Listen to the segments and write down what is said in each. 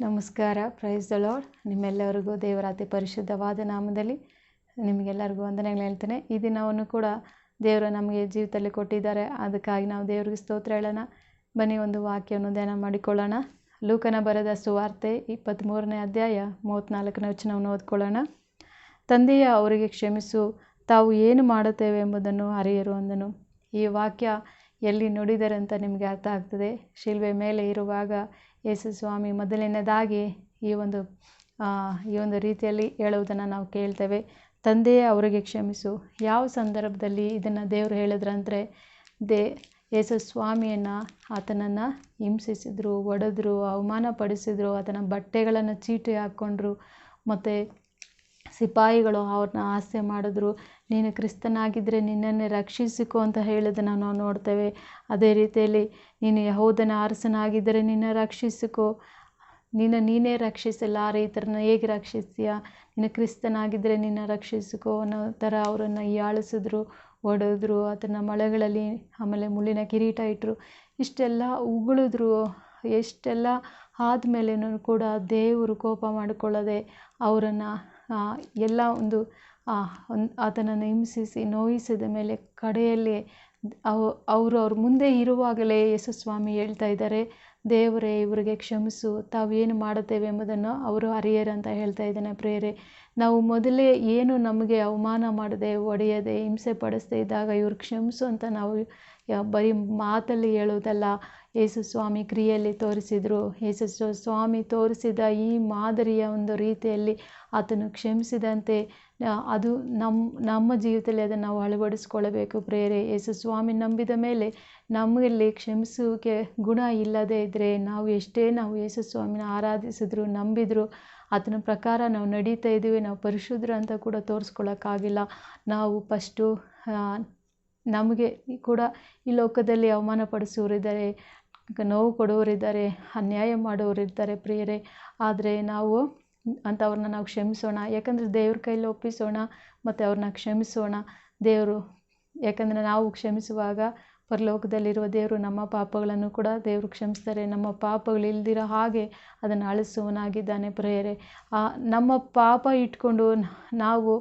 ನಮಸ್ಕಾರ. Praise the lord ನಿಮ್ಮೆಲ್ಲರಿಗೂ ದೇವರ ಅತಿ ಪರಿಶುದ್ಧವಾದ ನಾಮದಲ್ಲಿ ನಿಮಗೆಲ್ಲರಿಗೂ ವಂದನೆಗಳು ಹೇಳ್ತೇನೆ. ಈ ದಿನವನ್ನು ಕೂಡ ದೇವರು ನಮಗೆ ಜೀವಿತದಲ್ಲಿ ಕೊಟ್ಟಿದ್ದಾರೆ. ಅದಕ್ಕಾಗಿ ನಾವು ದೇವರಿಗೆ ಸ್ತೋತ್ರ ಹೇಳೋಣ. ಬನ್ನಿ ಒಂದು ವಾಕ್ಯವನ್ನು ಧ್ಯಾನ ಮಾಡಿಕೊಳ್ಳೋಣ. ಲೂಕನ ಬರೆದ ಸುವಾರ್ತೆ ಇಪ್ಪತ್ತ್ಮೂರನೇ ಅಧ್ಯಾಯ ಮೂವತ್ತ್ನಾಲ್ಕನೇ ವಚನವನ್ನು ಓದ್ಕೊಳ್ಳೋಣ. ತಂದೆಯ ಅವರಿಗೆ ಕ್ಷಮಿಸು, ತಾವು ಏನು ಮಾಡುತ್ತೇವೆ ಎಂಬುದನ್ನು ಅರಿಯರು ಅಂದನು. ಈ ವಾಕ್ಯ ಎಲ್ಲಿ ನುಡಿದರೆ ಅಂತ ನಿಮಗೆ ಅರ್ಥ ಆಗ್ತದೆ. ಶಿಲ್ವೆ ಮೇಲೆ ಇರುವಾಗ ಯೇಸು ಸ್ವಾಮಿ ಮೊದಲನೇದಾಗಿ ಈ ಒಂದು ಈ ಒಂದು ರೀತಿಯಲ್ಲಿ ಹೇಳುವುದನ್ನು ನಾವು ಕೇಳ್ತೇವೆ. ತಂದೆಯೇ ಅವರಿಗೆ ಕ್ಷಮಿಸು. ಯಾವ ಸಂದರ್ಭದಲ್ಲಿ ಇದನ್ನು ದೇವರು ಹೇಳಿದ್ರಂದರೆ, ದೇ, ಯೇಸು ಸ್ವಾಮಿಯನ್ನು ಆತನನ್ನು ಹಿಂಸಿಸಿದ್ರು, ಒಡೆದ್ರು, ಅವಮಾನಪಡಿಸಿದ್ರು, ಆತನ ಬಟ್ಟೆಗಳನ್ನು ಚೀಟಿ ಹಾಕ್ಕೊಂಡ್ರು, ಮತ್ತು ಸಿಪಾಯಿಗಳು ಅವ್ರನ್ನ ಆಸೆ ಮಾಡಿದ್ರು, ನೀನು ಕ್ರಿಸ್ತನಾಗಿದ್ದರೆ ನಿನ್ನನ್ನೇ ರಕ್ಷಿಸಿಕೊ ಅಂತ ಹೇಳೋದನ್ನು ನಾವು ನೋಡ್ತೇವೆ. ಅದೇ ರೀತಿಯಲ್ಲಿ ನೀನು ಯಹೋದನ ಅರಸನಾಗಿದ್ದರೆ ನಿನ್ನ ರಕ್ಷಿಸಿಕೋ. ನಿನ್ನ ನೀನೇ ರಕ್ಷಿಸಲ್ಲ, ಆ ರೈತರನ್ನ ಹೇಗೆ ರಕ್ಷಿಸ್ತೀಯ? ನೀನು ಕ್ರಿಸ್ತನಾಗಿದ್ದರೆ ನಿನ್ನ ರಕ್ಷಿಸಿಕೊ ಅನ್ನೋ ಥರ ಅವರನ್ನು ಹೀಯಾಳಿಸಿದ್ರು, ಹೊಡೆದ್ರು ಅದನ್ನು ಮಳೆಗಳಲ್ಲಿ ಆಮೇಲೆ ಮುಳ್ಳಿನ ಕಿರೀಟ ಇಟ್ಟರು ಇಷ್ಟೆಲ್ಲ ಉಗುಳಿದ್ರು, ಎಷ್ಟೆಲ್ಲ ಆದಮೇಲೆನೂ ಕೂಡ ದೇವರು ಕೋಪ ಮಾಡಿಕೊಳ್ಳದೆ ಅವರನ್ನು ಎಲ್ಲ ಒಂದು ಆತನನ್ನು ಹಿಂಸಿಸಿ ನೋಯಿಸಿದ ಮೇಲೆ ಕಡೆಯಲ್ಲಿ ಅವ, ಅವರು ಅವ್ರ ಮುಂದೆ ಇರುವಾಗಲೇ ಯೇಸು ಸ್ವಾಮಿ ಹೇಳ್ತಾ ಇದ್ದಾರೆ, ದೇವರೇ, ಇವರಿಗೆ ಕ್ಷಮಿಸು, ತಾವೇನು ಮಾಡುತ್ತೇವೆ ಎಂಬುದನ್ನು ಅವರು ಅರಿಯರು ಅಂತ ಹೇಳ್ತಾ ಇದ್ದಾನೆ ಪ್ರೇರೆ ನಾವು ಮೊದಲೇ ಏನು ನಮಗೆ ಅವಮಾನ ಮಾಡದೆ, ಒಡೆಯದೆ, ಹಿಂಸೆ ಪಡಿಸದೆ ಇದ್ದಾಗ ಇವ್ರು ಕ್ಷಮಿಸು ಅಂತ ನಾವು ಬರೀ ಮಾತಲ್ಲಿ ಹೇಳೋದಲ್ಲ ಯೇಸು ಸ್ವಾಮಿ ಕ್ರಿಯೆಯಲ್ಲಿ ತೋರಿಸಿದರು. ಯೇಸು ಸ್ವಾಮಿ ತೋರಿಸಿದ ಈ ಮಾದರಿಯ ಒಂದು ರೀತಿಯಲ್ಲಿ ಆತನು ಕ್ಷಮಿಸಿದಂತೆ ಅದು ನಮ್ಮ ನಮ್ಮ ಜೀವಿತದಲ್ಲಿ ಅದನ್ನು ನಾವು ಅಳವಡಿಸ್ಕೊಳ್ಬೇಕು ಪ್ರೇರೆ ಯೇಸು ಸ್ವಾಮಿ ನಂಬಿದ ಮೇಲೆ ನಮ್ಮಲ್ಲಿ ಕ್ಷಮಿಸುವಿಕೆ ಗುಣ ಇಲ್ಲದೇ ಇದ್ದರೆ ನಾವು ಎಷ್ಟೇ ನಾವು ಯೇಸು ಸ್ವಾಮಿನ ಆರಾಧಿಸಿದ್ರು, ನಂಬಿದ್ರು, ಆತನ ಪ್ರಕಾರ ನಾವು ನಡೀತಾ ಇದ್ದೀವಿ, ನಾವು ಪರಿಶುದ್ಧರು ಅಂತ ಕೂಡ ತೋರಿಸ್ಕೊಳ್ಳೋಕ್ಕಾಗಿಲ್ಲ ನಾವು ಫಸ್ಟು ನಮಗೆ ಕೂಡ ಈ ಲೋಕದಲ್ಲಿ ಅವಮಾನ ಪಡಿಸುವವರಿದ್ದಾರೆ ನೋವು ಕೊಡುವವರಿದ್ದಾರೆ ಅನ್ಯಾಯ ಮಾಡುವವರಿದ್ದಾರೆ ಪ್ರಿಯರೇ. ಆದರೆ ನಾವು ಅಂಥವ್ರನ್ನ ನಾವು ಕ್ಷಮಿಸೋಣ. ಯಾಕಂದರೆ ದೇವ್ರ ಕೈಲಿ ಒಪ್ಪಿಸೋಣ ಮತ್ತು ಅವ್ರನ್ನ ಕ್ಷಮಿಸೋಣ. ದೇವರು, ಯಾಕಂದರೆ ನಾವು ಕ್ಷಮಿಸುವಾಗ ಪರಲೋಕದಲ್ಲಿರುವ ದೇವರು ನಮ್ಮ ಪಾಪಗಳನ್ನು ಕೂಡ ದೇವರು ಕ್ಷಮಿಸ್ತಾರೆ. ನಮ್ಮ ಪಾಪಗಳು ಇಲ್ದಿರೋ ಹಾಗೆ ಅದನ್ನು ಅಳಿಸುವನಾಗಿದ್ದಾನೆ ಪ್ರೇಯರೆ. ನಮ್ಮ ಪಾಪ ಇಟ್ಕೊಂಡು ನಾವು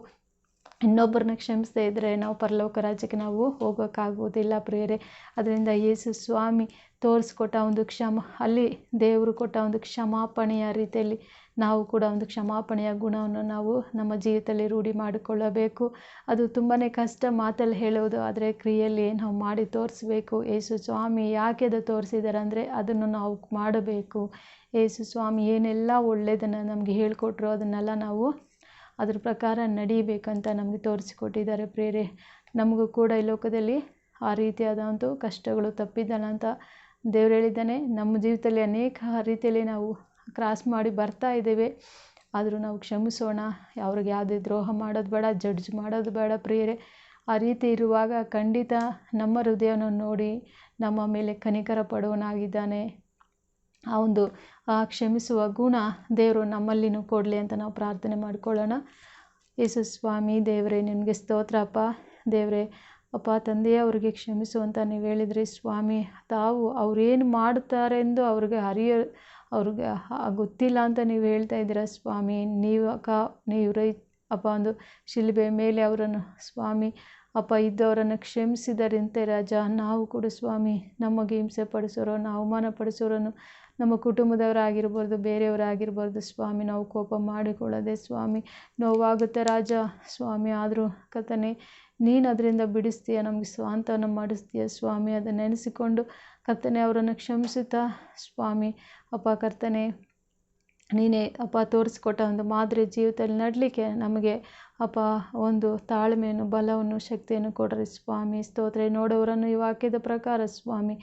ಇನ್ನೊಬ್ಬರನ್ನ ಕ್ಷಮಿಸದೇ ಇದ್ದರೆ ನಾವು ಪರಲೋಕ ರಾಜ್ಯಕ್ಕೆ ನಾವು ಹೋಗೋಕ್ಕಾಗುವುದಿಲ್ಲ ಪ್ರಿಯರೇ. ಅದರಿಂದ ಯೇಸು ಸ್ವಾಮಿ ತೋರಿಸ್ಕೊಟ್ಟ ಒಂದು ಕ್ಷಮ, ಅಲ್ಲಿ ದೇವರು ಕೊಟ್ಟ ಒಂದು ಕ್ಷಮಾಪಣೆಯ ರೀತಿಯಲ್ಲಿ ನಾವು ಕೂಡ ಒಂದು ಕ್ಷಮಾಪಣೆಯ ಗುಣವನ್ನು ನಾವು ನಮ್ಮ ಜೀವಿತದಲ್ಲಿ ರೂಢಿ ಮಾಡಿಕೊಳ್ಳಬೇಕು. ಅದು ತುಂಬಾ ಕಷ್ಟ ಮಾತಲ್ಲಿ ಹೇಳೋದು, ಆದರೆ ಕ್ರಿಯೆಯಲ್ಲಿ ನಾವು ಮಾಡಿ ತೋರಿಸ್ಬೇಕು. ಯೇಸು ಸ್ವಾಮಿ ಯಾಕೆ ಅದು ತೋರಿಸಿದ್ದಾರೆ ಅದನ್ನು ನಾವು ಮಾಡಬೇಕು. ಯೇಸು ಸ್ವಾಮಿ ಏನೆಲ್ಲ ಒಳ್ಳೆಯದನ್ನು ನಮಗೆ ಹೇಳಿಕೊಟ್ರು ಅದನ್ನೆಲ್ಲ ನಾವು ಅದ್ರ ಪ್ರಕಾರ ನಡೀಬೇಕಂತ ನಮಗೆ ತೋರಿಸಿಕೊಟ್ಟಿದ್ದಾರೆ ಪ್ರೇರೆ. ನಮಗೂ ಕೂಡ ಈ ಲೋಕದಲ್ಲಿ ಆ ರೀತಿಯಾದಂಥ ಕಷ್ಟಗಳು ತಪ್ಪಿದ್ದಲ್ಲ ಅಂತ ದೇವ್ರು ಹೇಳಿದ್ದಾನೆ. ನಮ್ಮ ಜೀವಿತದಲ್ಲಿ ಅನೇಕ ರೀತಿಯಲ್ಲಿ ನಾವು ಕ್ರಾಸ್ ಮಾಡಿ ಬರ್ತಾ ಇದ್ದೇವೆ. ಆದರೂ ನಾವು ಕ್ಷಮಿಸೋಣ. ಅವ್ರಿಗೆ ಯಾವುದೇ ದ್ರೋಹ ಮಾಡೋದು ಬೇಡ ಜಡ್ಜ್ ಮಾಡೋದು ಬೇಡ ಪ್ರಿಯರೇ ಆ ರೀತಿ ಇರುವಾಗ ಖಂಡಿತ ನಮ್ಮ ಹೃದಯವನ್ನು ನೋಡಿ ನಮ್ಮ ಮೇಲೆ ಕನಿಕರ ಪಡುವನಾಗಿದ್ದಾನೆ. ಆ ಒಂದು ಕ್ಷಮಿಸುವ ಗುಣ ದೇವರು ನಮ್ಮಲ್ಲಿನೂ ಕೊಡಲಿ ಅಂತ ನಾವು ಪ್ರಾರ್ಥನೆ ಮಾಡಿಕೊಳ್ಳೋಣ. ಯೇಸು ಸ್ವಾಮಿ, ದೇವರೇ ನಿಮಗೆ ಸ್ತೋತ್ರಪ್ಪ ದೇವರೇ, ಅಪ್ಪ, ತಂದೆಯೇ, ಅವರಿಗೆ ಕ್ಷಮಿಸು ಅಂತ ನೀವು ಹೇಳಿದ್ರಿ ಸ್ವಾಮಿ, ತಾವು ಅವರೇನು ಮಾಡ್ತಾರೆ ಎಂದು ಅವ್ರಿಗೆ ಅರಿಯ, ಅವ್ರಿಗೆ ಗೊತ್ತಿಲ್ಲ ಅಂತ ನೀವು ಹೇಳ್ತಾ ಇದ್ದೀರ ಸ್ವಾಮಿ? ನೀವು ಅಕ್ಕ, ನೀವು ರೈ, ಅಪ್ಪ ಒಂದು ಶಿಲ್ಬೆ ಮೇಲೆ ಅವರನ್ನು, ಸ್ವಾಮಿ, ಅಪ್ಪ ಇದ್ದವರನ್ನು ಕ್ಷಮಿಸಿದರಂತೆ ರಾಜ, ನಾವು ಕೂಡ ಸ್ವಾಮಿ ನಮಗೆ ಹಿಂಸೆ ಪಡಿಸೋರನ್ನು ಅವಮಾನ ಪಡಿಸೋರನ್ನು ನಮ್ಮ ಕುಟುಂಬದವರಾಗಿರ್ಬೋದು ಬೇರೆಯವರಾಗಿರ್ಬೋದು ಸ್ವಾಮಿ, ನಾವು ಕೋಪ ಮಾಡಿಕೊಳ್ಳದೆ ಸ್ವಾಮಿ, ನೋವಾಗುತ್ತೆ ರಾಜ. ಸ್ವಾಮಿ, ಆದರೂ ಕಥನೆ ನೀನು ಅದರಿಂದ ಬಿಡಿಸ್ತೀಯ, ನಮಗೆ ಸ್ವಾಂತವನ್ನು ಮಾಡಿಸ್ತೀಯ. ಸ್ವಾಮಿ ಅದನ್ನು ನೆನೆಸಿಕೊಂಡು ಕರ್ತನೆ ಅವರನ್ನು ಕ್ಷಮಿಸುತ್ತಾ. ಸ್ವಾಮಿ, ಅಪ್ಪ ಕರ್ತನೆ, ನೀನೇ ಅಪ್ಪ ತೋರಿಸ್ಕೊಟ್ಟ ಒಂದು ಮಾದರಿ ಜೀವಿತದಲ್ಲಿ ನಡಲಿಕ್ಕೆ ನಮಗೆ ಅಪ್ಪ ಒಂದು ತಾಳ್ಮೆಯನ್ನು, ಬಲವನ್ನು, ಶಕ್ತಿಯನ್ನು ಕೊಡ್ರಿ ಸ್ವಾಮಿ. ಸ್ತೋತ್ರ ನೋಡೋರನ್ನು ಈ ವಾಕ್ಯದ ಪ್ರಕಾರ ಸ್ವಾಮಿ.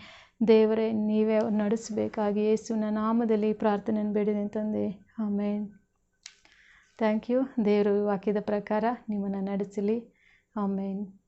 ದೇವರೇ, ನೀವೇ ನಡೆಸಬೇಕಾಗಿ ಯೇಸುವಿನ ನಾಮದಲ್ಲಿ ಪ್ರಾರ್ಥನೆಯನ್ನು ಬೇಡಿದೆ ತಂದೆ. ಆಮೇನ್. Thank you. ದೇವರು ವಾಕ್ಯದ ಪ್ರಕಾರ ನಿಮ್ಮನ್ನು ನಡೆಸಲಿ. ಆಮೇನ್.